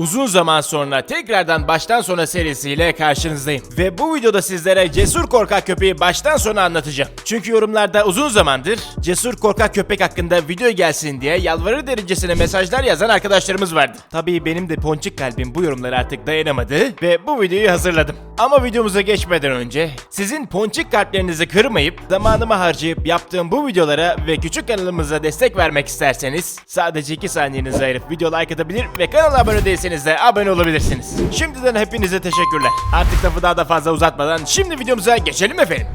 Uzun zaman sonra tekrardan baştan sona serisiyle karşınızdayım. Ve bu videoda sizlere Cesur Korkak Köpeği baştan sona anlatacağım. Çünkü yorumlarda uzun zamandır Cesur Korkak Köpek hakkında video gelsin diye yalvarır derecesine mesajlar yazan arkadaşlarımız vardı. Tabii benim de ponçik kalbim bu yorumlara artık dayanamadı ve bu videoyu hazırladım. Ama videomuza geçmeden önce sizin ponçik kalplerinizi kırmayıp zamanımı harcayıp yaptığım bu videolara ve küçük kanalımıza destek vermek isterseniz sadece 2 saniyenizi ayırıp video like atabilir ve kanala abone değilseniz de abone olabilirsiniz. Şimdiden hepinize teşekkürler. Artık lafı daha da fazla uzatmadan şimdi videomuza geçelim efendim.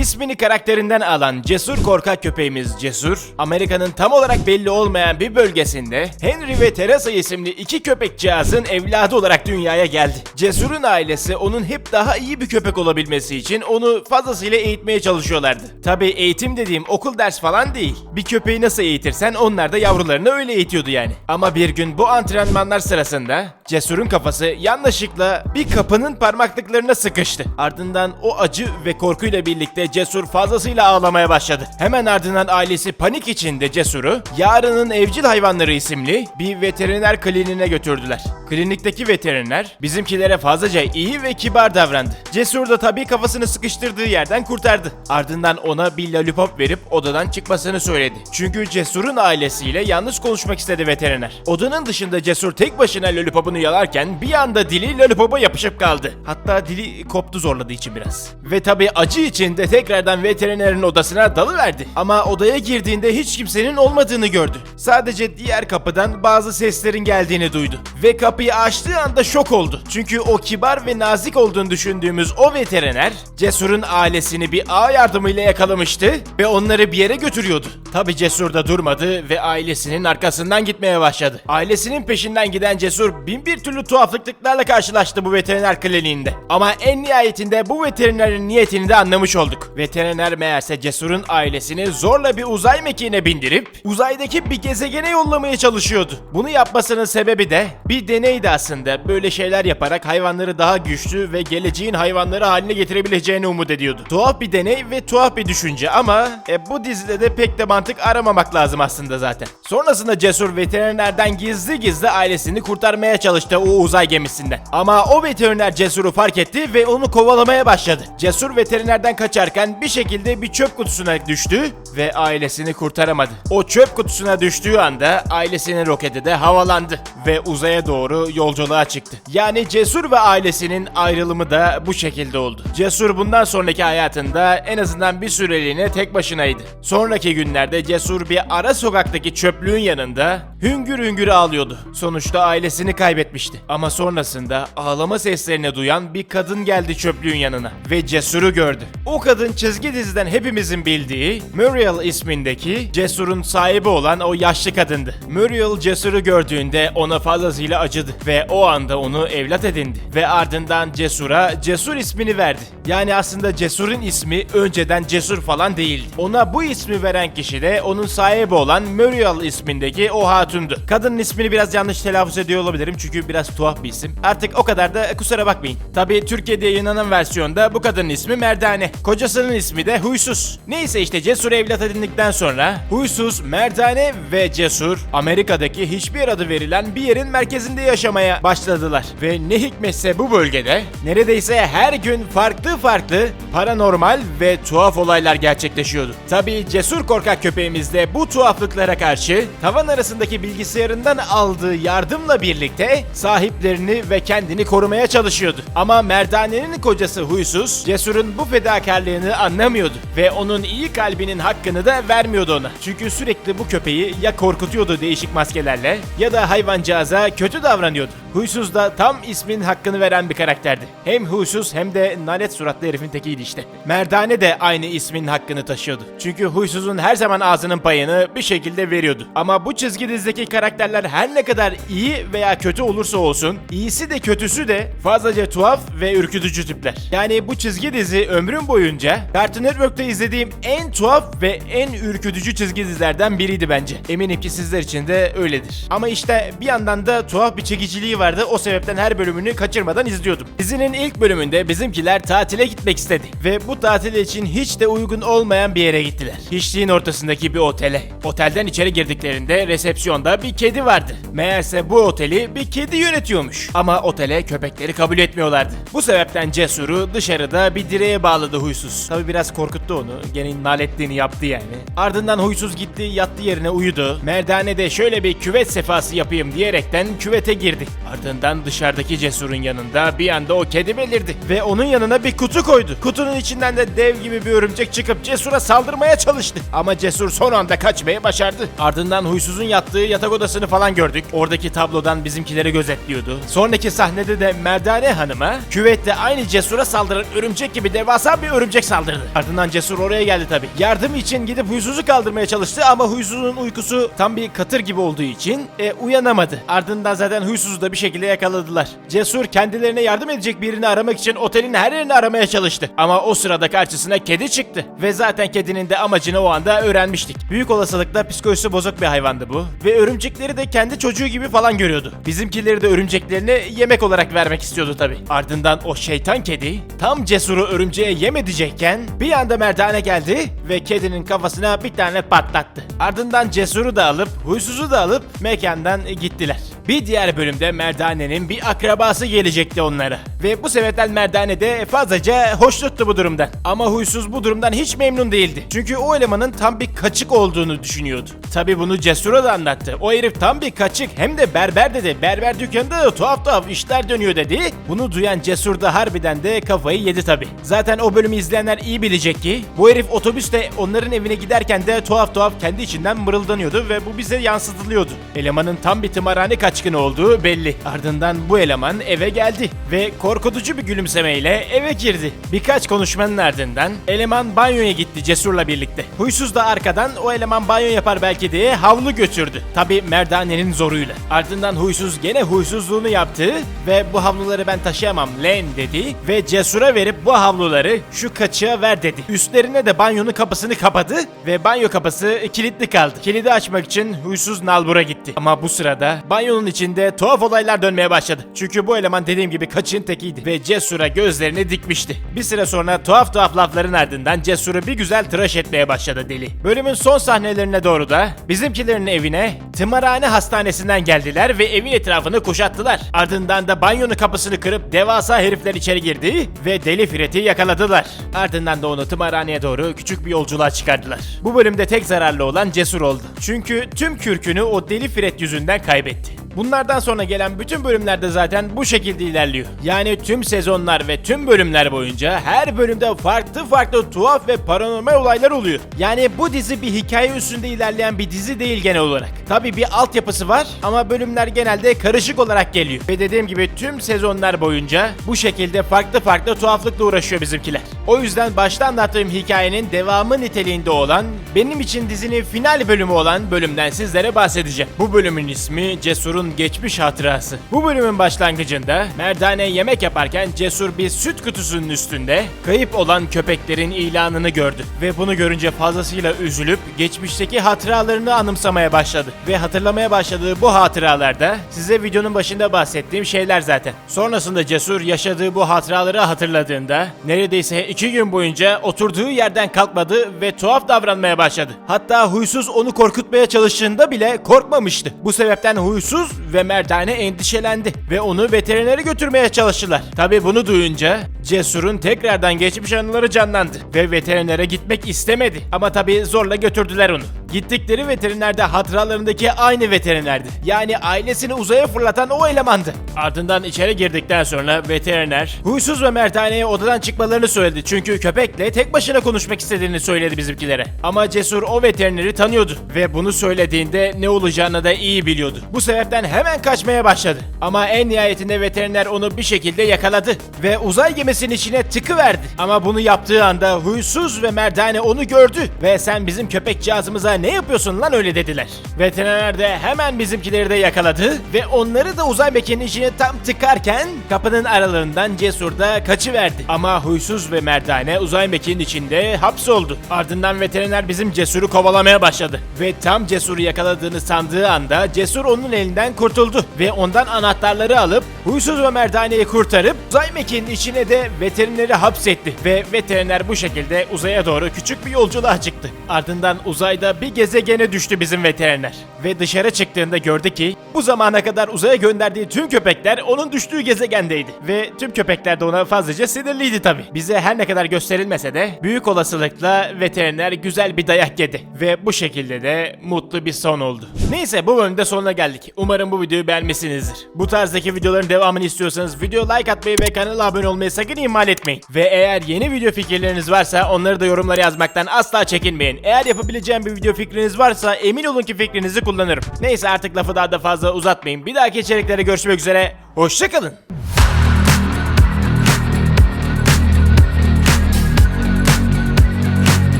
İsmini karakterinden alan cesur korkak köpeğimiz Cesur, Amerika'nın tam olarak belli olmayan bir bölgesinde Henry ve Teresa isimli iki köpekcağızın evladı olarak dünyaya geldi. Cesur'un ailesi onun hep daha iyi bir köpek olabilmesi için onu fazlasıyla eğitmeye çalışıyorlardı. Tabi eğitim dediğim okul ders falan değil. Bir köpeği nasıl eğitirsen onlar da yavrularını öyle eğitiyordu yani. Ama bir gün bu antrenmanlar sırasında Cesur'un kafası yanlışlıkla bir kapının parmaklıklarına sıkıştı. Ardından o acı ve korkuyla birlikte Cesur fazlasıyla ağlamaya başladı. Hemen ardından ailesi panik içinde Cesur'u Yarının Evcil Hayvanları isimli bir veteriner kliniğine götürdüler. Klinikteki veteriner bizimkilere fazlaca iyi ve kibar davrandı. Cesur da tabii kafasını sıkıştırdığı yerden kurtardı. Ardından ona bir lollipop verip odadan çıkmasını söyledi. Çünkü Cesur'un ailesiyle yalnız konuşmak istedi veteriner. Odanın dışında Cesur tek başına lollipopunu yalarken bir anda dili lollipopa yapışıp kaldı. Hatta dili koptu zorladığı için biraz. Ve tabii acı içinde tekrardan veterinerin odasına dalıverdi. Ama odaya girdiğinde hiç kimsenin olmadığını gördü. Sadece diğer kapıdan bazı seslerin geldiğini duydu. Ve kapıyı açtığı anda şok oldu. Çünkü o kibar ve nazik olduğunu düşündüğümüz o veteriner Cesur'un ailesini bir ağ yardımıyla yakalamıştı ve onları bir yere götürüyordu. Tabi Cesur da durmadı ve ailesinin arkasından gitmeye başladı. Ailesinin peşinden giden Cesur bin bir türlü tuhaflıklarla karşılaştı bu veteriner kliniğinde. Ama en nihayetinde bu veterinerin niyetini de anlamış olduk. Veteriner meğerse Cesur'un ailesini zorla bir uzay mekiğine bindirip uzaydaki bir gezegene yollamaya çalışıyordu. Bunu yapmasının sebebi de bir deneydi aslında. Böyle şeyler yaparak hayvanları daha güçlü ve geleceğin hayvanları haline getirebileceğini umut ediyordu. Tuhaf bir deney ve tuhaf bir düşünce ama e, bu dizide de pek de mantık aramamak lazım aslında zaten. Sonrasında Cesur veterinerden gizli gizli ailesini kurtarmaya çalıştı o uzay gemisinden. Ama o veteriner Cesur'u fark etti ve onu kovalamaya başladı. Cesur veterinerden kaçarken bir şekilde bir çöp kutusuna düştü ve ailesini kurtaramadı. O çöp kutusuna düştüğü anda ailesinin roketi de havalandı ve uzaya doğru yolculuğa çıktı. Yani Cesur ve ailesinin ayrılımı da bu şekilde oldu. Cesur bundan sonraki hayatında en azından bir süreliğine tek başınaydı. Sonraki günlerde Cesur bir ara sokaktaki çöplüğün yanında hüngür hüngür ağlıyordu. Sonuçta ailesini kaybetmişti. Ama sonrasında ağlama seslerini duyan bir kadın geldi çöplüğün yanına ve Cesur'u gördü. O kadın çizgi diziden hepimizin bildiği Muriel ismindeki Cesur'un sahibi olan o yaşlı kadındı. Muriel Cesur'u gördüğünde ona fazlasıyla acıdı ve o anda onu evlat edindi. Ve ardından Cesur'a Cesur ismini verdi. Yani aslında Cesur'un ismi önceden Cesur falan değildi. Ona bu ismi veren kişi de onun sahibi olan Muriel ismindeki o hatundu. Kadının ismini biraz yanlış telaffuz ediyor olabilirim çünkü biraz tuhaf bir isim. Artık o kadar da kusura bakmayın. Tabi Türkiye'de yayınlanan versiyonda bu kadının ismi Merdane. Kocasının ismi de Huysuz. Neyse işte Cesur evlat edindikten sonra Huysuz, Merdane ve Cesur Amerika'daki hiçbir adı verilen bir yerin merkezinde yaşamaya başladılar. Ve ne hikmetse bu bölgede neredeyse her gün farklı farklı paranormal ve tuhaf olaylar gerçekleşiyordu. Tabi Cesur korkak köpeğimiz de bu tuhaflıklara karşı tavan arasındaki bilgisayarından aldığı yardımla birlikte sahiplerini ve kendini korumaya çalışıyordu. Ama Merdane'nin kocası Huysuz, Cesur'un bu fedakarlığını anlamıyordu ve onun iyi kalbinin hakkını da vermiyordu ona. Çünkü sürekli bu köpeği ya korkutuyordu değişik maskelerle ya da hayvancağıza kötü davranıyordu. Huysuz da tam ismin hakkını veren bir karakterdi. Hem huysuz hem de nalet suratlı herifin tekiydi işte. Merdane de aynı ismin hakkını taşıyordu. Çünkü huysuzun her zaman ağzının payını bir şekilde veriyordu. Ama bu çizgi dizideki karakterler her ne kadar iyi veya kötü olursa olsun, iyisi de kötüsü de fazlaca tuhaf ve ürkütücü tipler. Yani bu çizgi dizi ömrüm boyunca Cartoon Network'ta izlediğim en tuhaf ve en ürkütücü çizgi dizilerden biriydi bence. Eminim ki sizler için de öyledir. Ama işte bir yandan da tuhaf bir çekiciliği var vardı. O sebepten her bölümünü kaçırmadan izliyordum. Dizinin ilk bölümünde bizimkiler tatile gitmek istedi. Ve bu tatil için hiç de uygun olmayan bir yere gittiler. Hiçliğin ortasındaki bir otele. Otelden içeri girdiklerinde resepsiyonda bir kedi vardı. Meğerse bu oteli bir kedi yönetiyormuş. Ama otele köpekleri kabul etmiyorlardı. Bu sebepten Cesur'u dışarıda bir direğe bağladı huysuz. Tabi biraz korkuttu onu. Gene inmal ettiğini yaptı yani. Ardından huysuz gitti yattı yerine uyudu. Merdanede şöyle bir küvet sefası yapayım diyerekten küvete girdi. Ardından dışarıdaki Cesur'un yanında bir anda o kedi belirdi. Ve onun yanına bir kutu koydu. Kutunun içinden de dev gibi bir örümcek çıkıp Cesur'a saldırmaya çalıştı. Ama Cesur son anda kaçmayı başardı. Ardından huysuzun yattığı yatak odasını falan gördük. Oradaki tablodan bizimkileri gözetliyordu. Sonraki sahnede de Merdane Hanım'a küvette aynı Cesur'a saldıran örümcek gibi devasa bir örümcek saldırdı. Ardından Cesur oraya geldi tabi. Yardım için gidip huysuzu kaldırmaya çalıştı ama huysuzun uykusu tam bir katır gibi olduğu için e, uyanamadı. Ardından zaten huysuzu da bir şekilde yakaladılar. Cesur kendilerine yardım edecek birini aramak için otelin her yerini aramaya çalıştı. Ama o sırada karşısına kedi çıktı. Ve zaten kedinin de amacını o anda öğrenmiştik. Büyük olasılıkla psikolojisi bozuk bir hayvandı bu. Ve örümcekleri de kendi çocuğu gibi falan görüyordu. Bizimkileri de örümceklerini yemek olarak vermek istiyordu tabi. Ardından o şeytan kedi tam cesuru örümceğe yem edecekken bir anda merdane geldi ve kedinin kafasına bir tane patlattı. Ardından cesuru da alıp huysuzu da alıp mekandan gittiler. Bir diğer bölümde Merdane'nin bir akrabası gelecekti onlara. Ve bu sebepten Merdane de fazlaca hoşnuttu bu durumdan. Ama huysuz bu durumdan hiç memnun değildi. Çünkü o elemanın tam bir kaçık olduğunu düşünüyordu. Tabi bunu Cesur'a da anlattı. O herif tam bir kaçık hem de berber dedi. Berber dükkanında da tuhaf tuhaf işler dönüyor dedi. Bunu duyan Cesur da harbiden de kafayı yedi tabi. Zaten o bölümü izleyenler iyi bilecek ki bu herif otobüste onların evine giderken de tuhaf tuhaf kendi içinden mırıldanıyordu ve bu bize yansıtılıyordu. Elemanın tam bir tımarhane kaçkını olduğu belli. Ardından bu eleman eve geldi ve korkutucu bir gülümsemeyle eve girdi. Birkaç konuşmanın ardından eleman banyoya gitti Cesur'la birlikte. Huysuz da arkadan o eleman banyo yapar belki diye havlu götürdü. Tabi merdanenin zoruyla. Ardından huysuz gene huysuzluğunu yaptı ve bu havluları ben taşıyamam len dedi ve Cesur'a verip bu havluları şu kaçığa ver dedi. Üstlerine de banyonun kapısını kapadı ve banyo kapısı kilitli kaldı. Kilidi açmak için huysuz nalbura gitti. Ama bu sırada banyonun içinde tuhaf olaylar dönmeye başladı. Çünkü bu eleman dediğim gibi kaçığın tekiydi ve Cesur'a gözlerini dikmişti. Bir süre sonra tuhaf tuhaf lafların ardından Cesur'u bir güzel tıraş etmeye başladı deli. Bölümün son sahnelerine doğru da bizimkilerin evine tımarhane hastanesinden geldiler ve evin etrafını kuşattılar. Ardından da banyonun kapısını kırıp devasa herifler içeri girdi ve deli Fred'i yakaladılar. Ardından da onu tımarhaneye doğru küçük bir yolculuğa çıkardılar. Bu bölümde tek zararlı olan Cesur oldu. Çünkü tüm kürkünü o deli Fred yüzünden kaybetti. Bunlardan sonra gelen bütün bölümlerde zaten bu şekilde ilerliyor. Yani tüm sezonlar ve tüm bölümler boyunca her bölümde farklı farklı tuhaf ve paranormal olaylar oluyor. Yani bu dizi bir hikaye üstünde ilerleyen bir dizi değil genel olarak. Tabi bir altyapısı var ama bölümler genelde karışık olarak geliyor. Ve dediğim gibi tüm sezonlar boyunca bu şekilde farklı farklı tuhaflıkla uğraşıyor bizimkiler. O yüzden başta anlattığım hikayenin devamı niteliğinde olan, benim için dizinin final bölümü olan bölümden sizlere bahsedeceğim. Bu bölümün ismi Cesur'un geçmiş hatırası. Bu bölümün başlangıcında Merdane yemek yaparken Cesur bir süt kutusunun üstünde kayıp olan köpeklerin ilanını gördü. Ve bunu görünce fazlasıyla üzülüp geçmişteki hatıralarını anımsamaya başladı. Ve hatırlamaya başladığı bu hatıralarda size videonun başında bahsettiğim şeyler zaten. Sonrasında Cesur yaşadığı bu hatıraları hatırladığında neredeyse iki gün boyunca oturduğu yerden kalkmadı ve tuhaf davranmaya başladı. Hatta huysuz onu korkutmaya çalıştığında bile korkmamıştı. Bu sebepten huysuz ve Merdane endişelendi ve onu veterinere götürmeye çalıştılar. Tabi bunu duyunca Cesur'un tekrardan geçmiş anıları canlandı ve veterinere gitmek istemedi. Ama tabi zorla götürdüler onu. Gittikleri veterinerde hatıralarındaki aynı veterinerdi. Yani ailesini uzaya fırlatan o elemandı. Ardından içeri girdikten sonra veteriner huysuz ve mertaneye odadan çıkmalarını söyledi. Çünkü köpekle tek başına konuşmak istediğini söyledi bizimkilere. Ama Cesur o veterineri tanıyordu ve bunu söylediğinde ne olacağını da iyi biliyordu. Bu sebepten hemen kaçmaya başladı. Ama en nihayetinde veteriner onu bir şekilde yakaladı ve uzay gemisi kafesin içine tıkıverdi. Ama bunu yaptığı anda huysuz ve merdane onu gördü ve sen bizim köpekcağızımıza ne yapıyorsun lan öyle dediler. Veteriner de hemen bizimkileri de yakaladı ve onları da uzay mekiğinin içine tam tıkarken kapının aralarından Cesur da kaçıverdi. Ama huysuz ve merdane uzay mekiğinin içinde hapsoldu. Ardından veteriner bizim Cesur'u kovalamaya başladı. Ve tam Cesur'u yakaladığını sandığı anda Cesur onun elinden kurtuldu. Ve ondan anahtarları alıp huysuz ve merdaneyi kurtarıp uzay mekiğinin içine de veterineri hapsetti. Ve veteriner bu şekilde uzaya doğru küçük bir yolculuğa çıktı. Ardından uzayda bir gezegene düştü bizim veteriner. Ve dışarı çıktığında gördü ki bu zamana kadar uzaya gönderdiği tüm köpekler onun düştüğü gezegendeydi. Ve tüm köpekler de ona fazlaca sinirliydi tabi. Bize her ne kadar gösterilmese de büyük olasılıkla veteriner güzel bir dayak yedi. Ve bu şekilde de mutlu bir son oldu. Neyse bu bölümde sonuna geldik. Umarım bu videoyu beğenmişsinizdir. Bu tarzdaki videoların devamını istiyorsanız video like atmayı ve kanala abone olmayı sakın ihmal etmeyin. Ve eğer yeni video fikirleriniz varsa onları da yorumlara yazmaktan asla çekinmeyin. Eğer yapabileceğim bir video fikriniz varsa emin olun ki fikrinizi kullanırım. Neyse artık lafı daha da fazla uzatmayın. Bir dahaki içeriklere görüşmek üzere. Hoşçakalın.